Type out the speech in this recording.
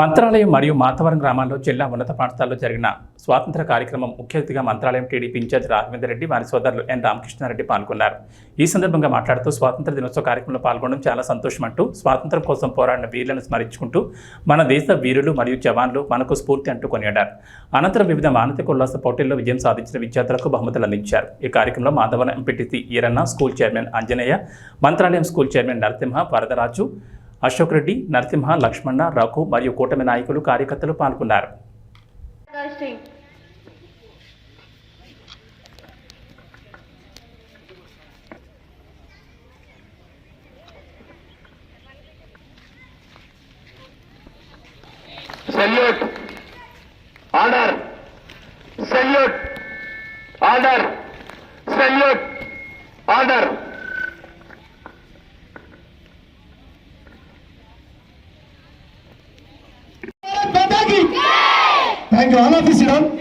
మంత్రాలయం మరియు మాతవరం గ్రామాల్లో జిల్లా ఉన్నత పాఠశాలలో జరిగిన స్వాతంత్ర కార్యక్రమం ముఖ్య అతిథిగా మంత్రాలయం టీడీపీ ఇన్ఛార్జ్ రాఘవేంద్ర రెడ్డి వారి సోదరులు ఎన్ రామకృష్ణారెడ్డి పాల్గొన్నారు. ఈ సందర్భంగా మాట్లాడుతూ స్వాతంత్ర దినోత్సవ కార్యక్రమంలో పాల్గొనడం చాలా సంతోషం అంటూ స్వాతంత్రం కోసం పోరాడిన వీరులను స్మరించుకుంటూ మన దేశ వీరులు మరియు జవాన్లు మనకు స్ఫూర్తి అంటూ కొనియాడారు. అనంతరం వివిధ మానసిక ఉల్లాస పోటీల్లో విజయం సాధించిన విద్యార్థులకు బహుమతులు అందించారు. ఈ కార్యక్రమంలో Madhavaram MPTC Eranna school chairman Anjaneya Mantralayam school chairman Narasimha Varadaraju Ashok Reddy Narasimha Lakshmana Raghu మరియు కూటమి నాయకులు కార్యకర్తలు పాల్గొన్నారు. Salute. Order. Salute. Order. Salute. Thank you. All of.